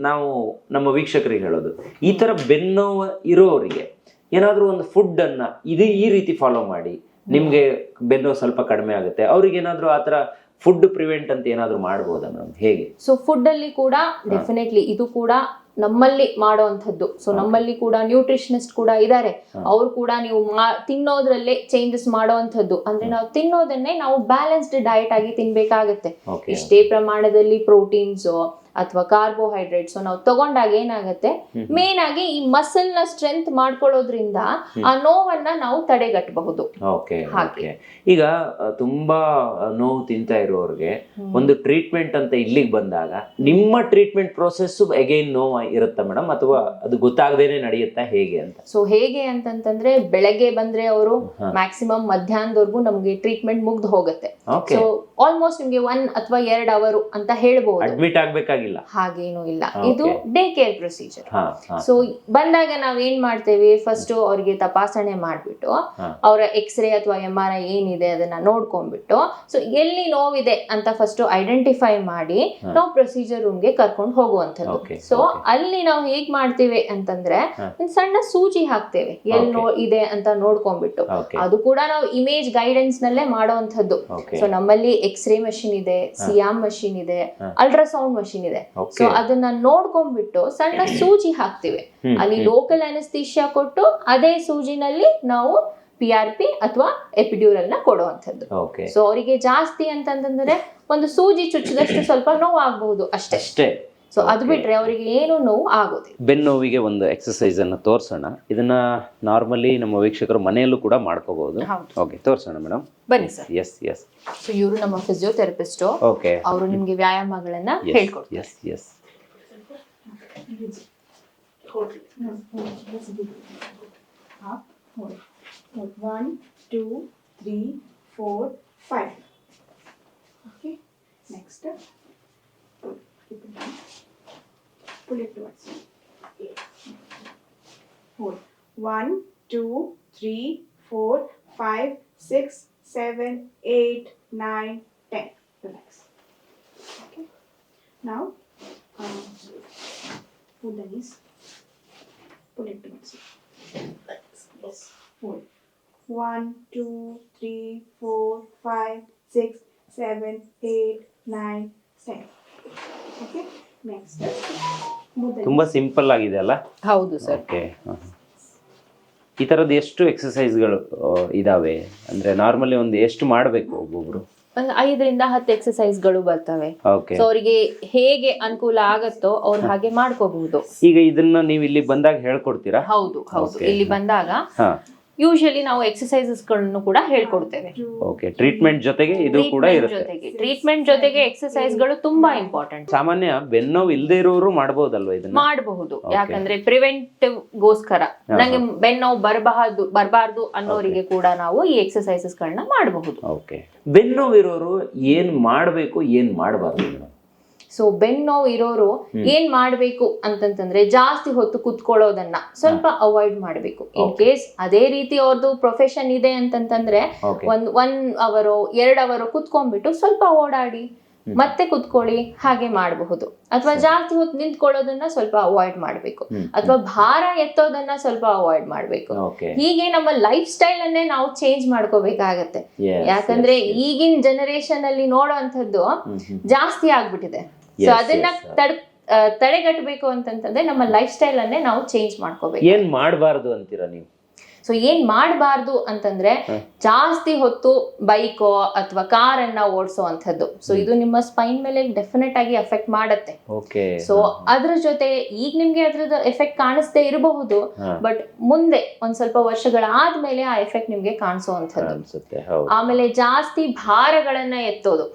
ನಾವು ನಮ್ಮ ವೀಕ್ಷಕರಿಗೆ ಹೇಳೋದು ಈ ತರ ಬೆನ್ನೋವು ಇರೋರಿಗೆ ಏನಾದ್ರೂ ಒಂದು ಫುಡ್ ಅನ್ನ ಇದು ಈ ರೀತಿ ಫಾಲೋ ಮಾಡಿ ನಿಮ್ಗೆ ಬೆನ್ನೋ ಸ್ವಲ್ಪ ಕಡಿಮೆ ಆಗುತ್ತೆ. ಅವ್ರಿಗೆ ಏನಾದ್ರೂ ಆ ತರ ಫುಡ್ ಪ್ರಿವೆಂಟ್ ಅಂತ ಏನಾದ್ರೂ ಮಾಡ್ಬೋದಾ ಮೇಡಮ್ ಹೇಗೆ? ಸೊ ಫುಡ್ ಅಲ್ಲಿ ಕೂಡ ಡೆಫಿನೆಟ್ಲಿ ಇದು ಕೂಡ ನಮ್ಮಲ್ಲಿ ಮಾಡುವಂಥದ್ದು ಸೊ ನಮ್ಮಲ್ಲಿ ಕೂಡ ನ್ಯೂಟ್ರಿಷನಿಸ್ಟ್ ಕೂಡ ಇದ್ದಾರೆ ಅವ್ರು ಕೂಡ ನೀವು ತಿನ್ನೋದ್ರಲ್ಲೇ ಚೇಂಜಸ್ ಮಾಡುವಂಥದ್ದು ಅಂದ್ರೆ ನಾವು ತಿನ್ನೋದನ್ನೇ ನಾವು ಬ್ಯಾಲೆನ್ಸ್ಡ್ ಡಯಟ್ ಆಗಿ ತಿನ್ಬೇಕಾಗತ್ತೆ. ಇಷ್ಟೇ ಪ್ರಮಾಣದಲ್ಲಿ ಪ್ರೋಟೀನ್ಸ್ ಅಥವಾ ಕಾರ್ಬೋಹೈಡ್ರೇಟ್ಸ್ ನಾವು ತಗೊಂಡಾಗ ಏನಾಗುತ್ತೆ? ಮೇನ್ ಆಗಿ ಈ ಮಸಲ್ನ ಸ್ಟ್ರೆಂತ್ ಮಾಡ್ಕೊಳ್ಳೋದ್ರಿಂದ ಆ ನೋವನ್ನ ನಾವು ತಡೆಗಟ್ಟಬಹುದು. ಹಾಗೆ. ಈಗ ತುಂಬಾ ನೋವು ತಿಂತ ಇರೋರಿಗೆ ಒಂದು ಟ್ರೀಟ್ಮೆಂಟ್ ಅಂತ ಇಲ್ಲಿಗೆ ಬಂದಾಗ ನಿಮ್ಮ ಟ್ರೀಟ್ಮೆಂಟ್ ಪ್ರೋಸೆಸ್ ಅಗೈನ್ ನೋವು ಇರುತ್ತಾ ಮೇಡಮ್ ಅಥವಾ ಅದು ಗೊತ್ತಾಗದೇನೆ ನಡೆಯುತ್ತಾ? ಹೇಗೆ ಅಂತ? ಸೊ ಹೇಗೆ ಅಂತಂತಂದ್ರೆ ಬೆಳಗ್ಗೆ ಬಂದ್ರೆ ಅವರು ಮ್ಯಾಕ್ಸಿಮಮ್ ಮಧ್ಯಾಹ್ನದವರೆಗೂ ನಮ್ಗೆ ಟ್ರೀಟ್ಮೆಂಟ್ ಮುಗ್ದು ಹೋಗುತ್ತೆ. ಸೊ ಆಲ್ಮೋಸ್ಟ್ ನಿಮ್ಗೆ ಒನ್ ಅಥವಾ ಎರಡ್ ಅವರ್ ಅಂತ ಹೇಳ್ಬೋದು. ಅಡ್ಮಿಟ್ ಆಗ್ಬೇಕಾಗಿಲ್ಲ. ಹಾಗೇನೂ ಇಲ್ಲ. ಇದು ಡೇ ಕೇರ್ ಪ್ರೊಸೀಜರ್ ಸೊ ಬಂದಾಗ ನಾವ್ ಏನ್ ಮಾಡ್ತೇವೆ? ಫಸ್ಟ್ ಅವ್ರಿಗೆ ತಪಾಸಣೆ ಮಾಡ್ಬಿಟ್ಟು. ಅವರ ಎಕ್ಸ್ರೇ ಅಥವಾ ಎಂ ಆರ್ ಐ ಏನಿದೆ ಅದನ್ನ ನೋಡ್ಕೊಂಡ್ಬಿಟ್ಟು ಸೊ ಎಲ್ಲಿ ನೋವಿದೆ ಅಂತ ಫಸ್ಟ್ ಐಡೆಂಟಿಫೈ ಮಾಡಿ ನಾವು ಪ್ರೊಸೀಜರ್ ರೂಮ್ಗೆ ಕರ್ಕೊಂಡು ಹೋಗುವಂಥದ್ದು. Okay, ಸೊ ಅಲ್ಲಿ ನಾವು ಹೇಗ್ ಮಾಡ್ತೇವೆ ಅಂತಂದ್ರೆ ಸಣ್ಣ ಸೂಜಿ ಹಾಕ್ತೇವೆ. ಎಲ್ಲಿ ನೋ ಇದೆ ಅಂತ ನೋಡ್ಕೊಂಡ್ಬಿಟ್ಟು. ಅದು ಕೂಡ ನಾವು ಇಮೇಜ್ ಗೈಡೆನ್ಸ್ ನಲ್ಲೇ ಮಾಡುವಂತದ್ದು ಸೊ ನಮ್ಮಲ್ಲಿ ಎಕ್ಸ್ರೇ ಮಷಿನ್ ಇದೆ ಸಿಯಾಮ್ ಮಷಿನ್ ಇದೆ ಅಲ್ಟ್ರಾಸೌಂಡ್ ಮಷಿನ್ ಇದೆ. ಸೊ ಅದನ್ನ ನೋಡ್ಕೊಂಡ್ಬಿಟ್ಟು ಸಣ್ಣ ಸೂಜಿ ಹಾಕ್ತಿವಿ. ಅಲ್ಲಿ ಲೋಕಲ್ ಅನಸ್ತೀಶಿಯಾ ಕೊಟ್ಟು ಅದೇ ಸೂಜಿನಲ್ಲಿ ನಾವು ಪಿ ಆರ್ ಪಿ ಅಥವಾ ಎಪಿಡ್ಯೂರಲ್ನ ಕೊಡುವಂಥದ್ದು. ಸೊ ಅವರಿಗೆ ಜಾಸ್ತಿ ಅಂತಂದ್ರೆ ಒಂದು ಸೂಜಿ ಚುಚ್ಚಿದಷ್ಟು ಸ್ವಲ್ಪ ನೋವು ಆಗಬಹುದು ಅಷ್ಟೇ. ಅಷ್ಟೇ. ಸೊ ಅದು ಬಿಟ್ರೆ ಅವರಿಗೆ ಏನು ನೋವು ಆಗೋದಿಲ್ಲ. ಬೆನ್ನೋವಿಗೆ ಒಂದು ಎಕ್ಸಸೈಸ್ ಅನ್ನು ತೋರಿಸೋಣ. ಇದನ್ನ ನಾರ್ಮಲಿ ನಮ್ಮ ವೀಕ್ಷಕರು ಮನೆಯಲ್ಲೂ ಕೂಡ ಮಾಡ್ಕೋಬಹುದು. ಓಕೆ ತೋರಿಸೋಣ ಮೇಡಮ್ ಬನ್ನಿ ಸರ್ ಎಸ್ ಎಸ್ ಸೊ ಇವರು ನಮ್ಮ ಫಿಸಿಯೋಥೆರಪಿಸ್ಟ್ ಓಕೆ ಅವರು ನಿಮಗೆ ವ್ಯಾಯಾಮಗಳನ್ನ ಹೇಳ್ಕೊಡ್ತಾರೆ. Yes yes one two three four five okay do পুলে একটু আছে four one two three four five six seven eight nine ten relax okay now pull the knees. Pull it towards you. Yes. Hold. One two three four five six seven eight nine ten. ತುಂಬಾ simple ಆಗಿದೆ ಅಲ್ಲ? ಹೌದು sir. Okay. ಈ ಥರದ್ದು ಎಷ್ಟು ಎಕ್ಸಸೈಸ್ಗಳು ಇದಾವೆ? ಅಂದ್ರೆ normally ಒಂದು ಎಷ್ಟು ಮಾಡಬೇಕು ಒಬ್ಬೊಬ್ರು? ಒಂದು ಐದರಿಂದ ಹತ್ತು ಎಕ್ಸಸೈಸ್ಗಳು ಬರ್ತವೆ. ಓಕೆ. ಸೊ ಅವರಿಗೆ ಹೇಗೆ ಅನುಕೂಲ ಆಗತ್ತೋ ಅವ್ರು ಹಾಗೆ ಮಾಡ್ಕೋಬಹುದು. ಈಗ ಇದನ್ನ ನೀವು ಇಲ್ಲಿ ಬಂದಾಗ ಹೇಳ್ಕೊಡ್ತೀರಾ? ಹೌದು ಹೌದು. Okay. ಇಲ್ಲಿ ಬಂದಾಗ ಹಾ. ಯೂಶಲಿ ನಾವು ಎಕ್ಸಸೈಸಸ್ಗಳನ್ನು ಕೂಡ ಹೇಳ್ಕೊಡ್ತೇವೆ. ಓಕೆ ಟ್ರೀಟ್ಮೆಂಟ್ ಜೊತೆಗೆ ಇದು ಕೂಡ ಇರುತ್ತೆ. ಜೊತೆಗೆ. ಟ್ರೀಟ್ಮೆಂಟ್ ಜೊತೆಗೆ ಎಕ್ಸಸೈಸ್ಗಳು ತುಂಬಾ ಇಂಪಾರ್ಟೆಂಟ್ ಸಾಮಾನ್ಯ ಬೆನ್ನೋವು ಇಲ್ಲದೆ ಇರೋರು ಮಾಡ್ಬೋದಲ್ವಾ ಇದನ್ನ? ಮಾಡಬಹುದು. ಯಾಕಂದ್ರೆ ಪ್ರಿವೆಂಟಿವ್ ಗೋಸ್ಕರ ನಂಗೆ ಬೆನ್ನೋವು ಬರಬಹುದು ಬರಬಾರ್ದು ಅನ್ನೋರಿಗೆ ಕೂಡ ನಾವು ಈ ಎಕ್ಸಸೈಸಸ್ ಗಳನ್ನ ಮಾಡಬಹುದು. ಓಕೆ ಬೆನ್ನೋವು ಇರೋರು ಏನ್ ಮಾಡಬೇಕು ಏನ್ ಮಾಡಬಾರ್ದು ಸೊ ನೋವು ಇರೋರು ಏನ್ ಮಾಡ್ಬೇಕು ಅಂತಂತಂದ್ರೆ ಜಾಸ್ತಿ ಹೊತ್ತು ಕುತ್ಕೊಳ್ಳೋದನ್ನ ಸ್ವಲ್ಪ ಅವಾಯ್ಡ್ ಮಾಡ್ಬೇಕು. ಇನ್ ಕೇಸ್ ಅದೇ ರೀತಿ ಅವ್ರದ್ದು ಪ್ರೊಫೆಷನ್ ಇದೆ ಅಂತಂತಂದ್ರೆ ಒಂದ್ ಒನ್ ಅವರು ಎರಡ್ ಅವರು ಕುತ್ಕೊಂಡ್ಬಿಟ್ಟು ಸ್ವಲ್ಪ ಓಡಾಡಿ ಮತ್ತೆ ಕುತ್ಕೊಳ್ಳಿ ಹಾಗೆ ಮಾಡಬಹುದು. ಅಥವಾ ಜಾಸ್ತಿ ಹೊತ್ತು ನಿಂತ್ಕೊಳ್ಳೋದನ್ನ ಸ್ವಲ್ಪ ಅವಾಯ್ಡ್ ಮಾಡಬೇಕು. ಅಥವಾ ಭಾರ ಎತ್ತೋದನ್ನ ಸ್ವಲ್ಪ ಅವಾಯ್ಡ್ ಮಾಡಬೇಕು. ಹೀಗೆ ನಮ್ಮ ಲೈಫ್ ಸ್ಟೈಲ್ ಅನ್ನೇ ನಾವು ಚೇಂಜ್ ಮಾಡ್ಕೋಬೇಕಾಗತ್ತೆ. ಯಾಕಂದ್ರೆ ಈಗಿನ ಜನರೇಷನ್ ಅಲ್ಲಿ ನೋಡುವಂಥದ್ದು ಜಾಸ್ತಿ ಆಗ್ಬಿಟ್ಟಿದೆ. ಸೊ ಅದನ್ನ ತಡ್ ತಡೆಗಟ್ಟಬೇಕು ಅಂತಂತಂದ್ರೆ ನಮ್ಮ ಲೈಫ್ ಸ್ಟೈಲ್ ಅನ್ನೇ ನಾವು ಚೇಂಜ್ ಮಾಡ್ಕೋಬೇಕು. ಏನ್ ಮಾಡಬಾರ್ದು ಅಂತೀರಾ ನೀವು? ಸೊ ಏನ್ ಮಾಡಬಾರ್ದು ಅಂತಂದ್ರೆ ಜಾಸ್ತಿ ಹೊತ್ತು ಬೈಕ್ ಅಥವಾ ಅನ್ನ ಓಡಿಸೋ ಅಂತದ್ದು ಸೊ ಇದು ನಿಮ್ಮ ಸ್ಪೈನ್ ಮೇಲೆ ಡೆಫಿನೆಟ್ ಆಗಿ ಎಫೆಕ್ಟ್ ಮಾಡುತ್ತೆ. ಸೊ ಅದ್ರ ಜೊತೆ ಈಗ ನಿಮ್ಗೆ ಅದ್ರದ್ದು ಎಫೆಕ್ಟ್ ಕಾಣಿಸ್ದೇ ಇರಬಹುದು ಬಟ್ ಮುಂದೆ ಒಂದ್ ಸ್ವಲ್ಪ ವರ್ಷಗಳಾದ್ಮೇಲೆ ಆ ಎಫೆಕ್ಟ್ ನಿಮ್ಗೆ ಕಾಣಿಸೋವಂಥದ್ದು ಅನ್ಸುತ್ತೆ ಆಮೇಲೆ ಜಾಸ್ತಿ ಭಾರಗಳನ್ನ ಎತ್ತೋದು.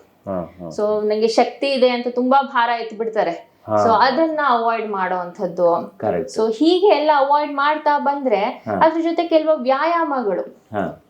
ಸೊ ನಂಗೆ ಶಕ್ತಿ ಇದೆ ಅಂತ ತುಂಬಾ ಭಾರ ಎತ್ತು ಬಿಡ್ತಾರೆ. ಸೊ ಅದನ್ನ ಅವಾಯ್ಡ್ ಮಾಡುವಂಥದ್ದು ಸೊ ಹೀಗೆ ಎಲ್ಲ ಅವಾಯ್ಡ್ ಮಾಡ್ತಾ ಬಂದ್ರೆ. ಅದ್ರ ಜೊತೆ ಕೆಲವು ವ್ಯಾಯಾಮಗಳು.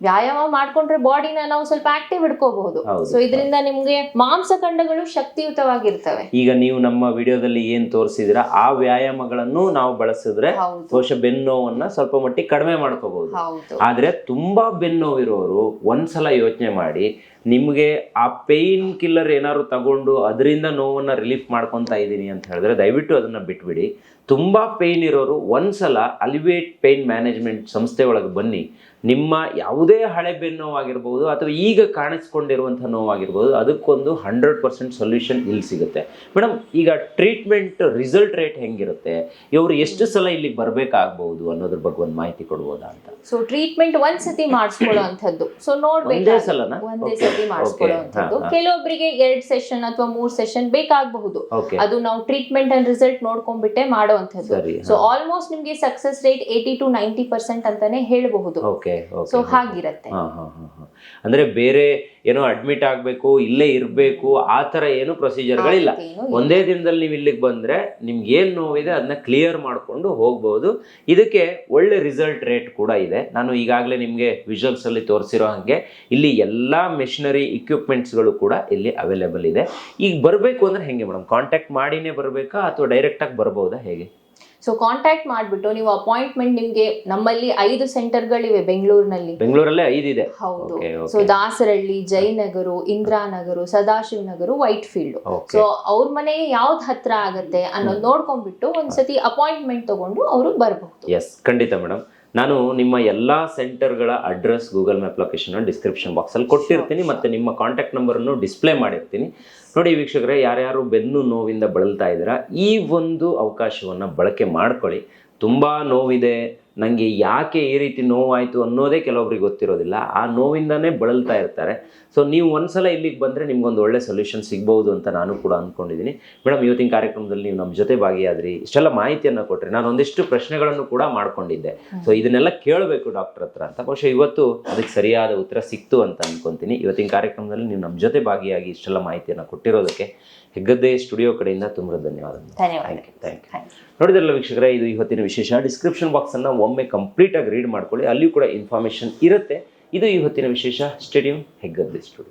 ವ್ಯಾಯಾಮ ಮಾಡ್ಕೊಂಡ್ರೆ ಬಾಡಿನ ನಾವು ಸ್ವಲ್ಪ ಆಕ್ಟಿವ್ ಇಟ್ಕೋಬಹುದು ಹೌದು. ಸೊ ಇದರಿಂದ ನಿಮ್ಗೆ ಮಾಂಸಖಂಡಗಳು ಶಕ್ತಿಯುತವಾಗಿರ್ತವೆ. ಈಗ ನೀವು ನಮ್ಮ ವಿಡಿಯೋದಲ್ಲಿ ಏನ್ ತೋರಿಸಿದ್ರ ಆ ವ್ಯಾಯಾಮಗಳನ್ನು ನಾವು ಬಳಸಿದ್ರೆ ದೋಷ ಬಹುಶಃ ಬೆನ್ನು ನೋವನ್ನ ಸ್ವಲ್ಪ ಮಟ್ಟಿಗೆ ಕಡಿಮೆ ಮಾಡ್ಕೋಬಹುದು. ಆದ್ರೆ ತುಂಬಾ ಬೆನ್ನೋವಿರೋರು ಒಂದ್ಸಲ ಯೋಚನೆ ಮಾಡಿ ನಿಮ್ಗೆ ಆ ಪೇಯ್ನ್ ಕಿಲ್ಲರ್ ಏನಾದ್ರು ತಗೊಂಡು ಅದರಿಂದ ನೋವನ್ನ ರಿಲೀಫ್ ಮಾಡ್ಕೊಂತ ಇದ್ದೀನಿ ಅಂತ ಹೇಳಿದ್ರೆ ದಯವಿಟ್ಟು ಅದನ್ನ ಬಿಟ್ಬಿಡಿ. ತುಂಬಾ ಪೇಯ್ನ್ ಇರೋರು ಒಂದ್ಸಲ ಅಲಿವೇಟ್ ಪೇಯ್ನ್ ಮ್ಯಾನೇಜ್ಮೆಂಟ್ ಸಂಸ್ಥೆ ಒಳಗೆ ಬನ್ನಿ. ನಿಮ್ಮ ಯಾವುದೇ ಹಳೆ ಬೆನ್ನು ನೋವಾಗಿರ್ಬೋದು ಅಥವಾ ಈಗ ಕಾಣಿಸ್ಕೊಂಡಿರುವಂಥ ನೋವಾಗಿರ್ಬೋದು ಅದಕ್ಕೊಂದು ಹಂಡ್ರೆಡ್ ಪರ್ಸೆಂಟ್ ಸೊಲ್ಯೂಷನ್ ಇಲ್ಲಿ ಸಿಗುತ್ತೆ. ಮೇಡಮ್ ಈಗ ಟ್ರೀಟ್ಮೆಂಟ್ ರಿಸಲ್ಟ್ ರೇಟ್ ಹೆಂಗಿರುತ್ತೆ? ಇವರು ಎಷ್ಟು ಸಲ ಇಲ್ಲಿ ಬರಬೇಕಾಗಬಹುದು ಅನ್ನೋದ್ರ ಬಗ್ಗೆ ಒಂದು ಮಾಹಿತಿ ಕೊಡ್ಬೋದಾ ಅಂತ? ಸೊ ಟ್ರೀಟ್ಮೆಂಟ್ ಒಂದ್ ಸತಿ ಮಾಡಿಸ್ಕೊಳ್ಳೋ ಅಂಥದ್ದು ಸೊ ನೋಡ್ಬೇಕು ಸಲನಾ? ಒಂದೇ ಸತಿ ಮಾಡಿಸ್ಕೊಳ್ಳೋ ಅಂಥದ್ದು. ಕೆಲವೊಬ್ಬರಿಗೆ ಎರಡ್ ಸೆಷನ್ ಅಥವಾ ಮೂರ್ ಸೆಷನ್ ಬೇಕಾಗಬಹುದು. ಅದು ನಾವು ಟ್ರೀಟ್ಮೆಂಟ್ ಅಂಡ್ ರಿಸಲ್ಟ್ ನೋಡ್ಕೊಂಡ್ಬಿಟ್ಟೆ ಮಾಡುವಂಥದ್ದು. ಸೊ ಆಲ್ಮೋಸ್ಟ್ ನಿಮ್ಗೆ success rate eighty to ninety percent ಅಂತಾನೆ ಹೇಳಬಹುದು. ಓಕೆ ಸೊ ಓಕೆ ಹಾಗಿರತ್ತೆ. ಹಾ ಹಾ ಹಾ ಹಾ. ಅಂದ್ರೆ ಬೇರೆ ಏನೋ ಅಡ್ಮಿಟ್ ಆಗ್ಬೇಕು ಇಲ್ಲೇ ಇರಬೇಕು ಆ ತರ ಏನು ಪ್ರೊಸೀಜರ್ಗಳಿಲ್ಲ. ಒಂದೇ ದಿನದಲ್ಲಿ ನೀವು ಇಲ್ಲಿಗೆ ಬಂದ್ರೆ ನಿಮ್ಗೆ ಏನ್ ನೋವಿದೆ ಅದನ್ನ ಕ್ಲಿಯರ್ ಮಾಡ್ಕೊಂಡು ಹೋಗ್ಬಹುದು ಇದಕ್ಕೆ ಒಳ್ಳೆ ರಿಸಲ್ಟ್ ರೇಟ್ ಕೂಡ ಇದೆ. ನಾನು ಈಗಾಗಲೇ ನಿಮಗೆ ವಿಜುವಲ್ಸ್ ಅಲ್ಲಿ ತೋರಿಸಿರೋ ಹಾಗೆ ಇಲ್ಲಿ ಎಲ್ಲಾ ಮೆಷಿನರಿ ಇಕ್ವಿಪ್ಮೆಂಟ್ಸ್ಗಳು ಕೂಡ ಇಲ್ಲಿ ಅವೈಲೇಬಲ್ ಇದೆ. ಈಗ ಬರಬೇಕು ಅಂದ್ರೆ ಹೆಂಗೆ ಮೇಡಮ್ ಕಾಂಟ್ಯಾಕ್ಟ್ ಮಾಡಿನೇ ಬರಬೇಕಾ ಅಥವಾ ಡೈರೆಕ್ಟ್ ಆಗಿ ಬರ್ಬೋದಾ ಹೇಗೆ? ಸೊ ಕಾಂಟ್ಯಾಕ್ಟ್ ಮಾಡ್ಬಿಟ್ಟು ನೀವು ಅಪಾಯಿಂಟ್ಮೆಂಟ್ ನಿಮ್ಗೆ ನಮ್ಮಲ್ಲಿ ಐದು ಸೆಂಟರ್ಗಳಿವೆ ಬೆಂಗಳೂರಿನಲ್ಲಿ. ಬೆಂಗಳೂರಲ್ಲೇ ಐದಿದೆ ಹೌದು. So Dasarahalli Jayanagar Sadashiv ನಗರು white field so ಅವ್ರ ಮನೆ ಯಾವ್ದು ಹತ್ರ ಆಗತ್ತೆ ಅನ್ನೋದು ನೋಡ್ಕೊಂಡ್ಬಿಟ್ಟು ಒಂದ್ಸತಿ ಅಪಾಯಿಂಟ್ಮೆಂಟ್ ತಗೊಂಡು ಅವರು ಬರಬಹುದು. ಎಸ್ ಖಂಡಿತ ಮೇಡಮ್ ನಾನು ನಿಮ್ಮ ಎಲ್ಲ ಸೆಂಟರ್ಗಳ address Google map location description ಬಾಕ್ಸಲ್ಲಿ ಕೊಟ್ಟಿರ್ತೀನಿ ಮತ್ತು ನಿಮ್ಮ ಕಾಂಟ್ಯಾಕ್ಟ್ ನಂಬರನ್ನು ಡಿಸ್ಪ್ಲೇ ಮಾಡಿರ್ತೀನಿ. ನೋಡಿ ವೀಕ್ಷಕರೇ, ಯಾರ್ಯಾರು ಬೆನ್ನು ನೋವಿಂದ ಬಳಲ್ತಾ ಇದ್ದೀರಾ, ಈ ಒಂದು ಅವಕಾಶವನ್ನು ಬಳಕೆ ಮಾಡ್ಕೊಳ್ಳಿ. ತುಂಬ ನೋವಿದೆ. ನನಗೆ ಯಾಕೆ ಈ ರೀತಿ ನೋವಾಯಿತು ಅನ್ನೋದೇ ಕೆಲವೊಬ್ರಿಗೆ ಗೊತ್ತಿರೋದಿಲ್ಲ. ಆ ನೋವಿಂದನೇ ಬಳಲ್ತಾ ಇರ್ತಾರೆ. ಸೊ ನೀವು ಒಂದ್ಸಲ ಇಲ್ಲಿಗೆ ಬಂದರೆ ನಿಮ್ಗೊಂದು ಒಳ್ಳೆ ಸೊಲ್ಯೂಷನ್ ಸಿಗ್ಬೋದು ಅಂತ ನಾನು ಕೂಡ ಅಂದ್ಕೊಂಡಿದ್ದೀನಿ ಮೇಡಮ್, ಇವತ್ತಿನ ಕಾರ್ಯಕ್ರಮದಲ್ಲಿ ನೀವು ನಮ್ಮ ಜೊತೆ ಭಾಗಿಯಾದ್ರಿ. ಇಷ್ಟೆಲ್ಲ ಮಾಹಿತಿಯನ್ನು ಕೊಟ್ಟರೆ ನಾನು ಒಂದಿಷ್ಟು ಪ್ರಶ್ನೆಗಳನ್ನು ಕೂಡ ಮಾಡ್ಕೊಂಡಿದ್ದೆ. ಸೊ ಇದನ್ನೆಲ್ಲ ಕೇಳಬೇಕು ಡಾಕ್ಟರ್ ಹತ್ರ ಅಂತ. ಬಹುಶಃ ಇವತ್ತು ಅದಕ್ಕೆ ಸರಿಯಾದ ಉತ್ತರ ಸಿಕ್ತು ಅಂತ ಅಂದ್ಕೊತೀನಿ ಇವತ್ತಿನ ಕಾರ್ಯಕ್ರಮದಲ್ಲಿ ನೀವು ನಮ್ಮ ಜೊತೆ ಭಾಗಿಯಾಗಿ ಇಷ್ಟೆಲ್ಲ ಮಾಹಿತಿಯನ್ನು ಕೊಟ್ಟಿರೋದಕ್ಕೆ ಹೆಗ್ಗದ್ದೆ ಸ್ಟುಡಿಯೋ ಕಡೆಯಿಂದ ತುಂಬ ಧನ್ಯವಾದಗಳು. ಧನ್ಯವಾದ ಥ್ಯಾಂಕ್ ಯು ಥ್ಯಾಂಕ್ ಯು ನೋಡಿದ್ರಲ್ಲ ವೀಕ್ಷಕರೇ ಇದು ಇವತ್ತಿನ ವಿಶೇಷ. ಡಿಸ್ಕ್ರಿಪ್ಷನ್ ಬಾಕ್ಸನ್ನು ಒಮ್ಮೆ ಕಂಪ್ಲೀಟಾಗಿ ರೀಡ್ ಮಾಡ್ಕೊಳ್ಳಿ. ಅಲ್ಲಿಯೂ ಕೂಡ ಇನ್ಫಾರ್ಮೇಷನ್ ಇರುತ್ತೆ. ಇದು ಇವತ್ತಿನ ವಿಶೇಷ. Stadium Heggadde studio.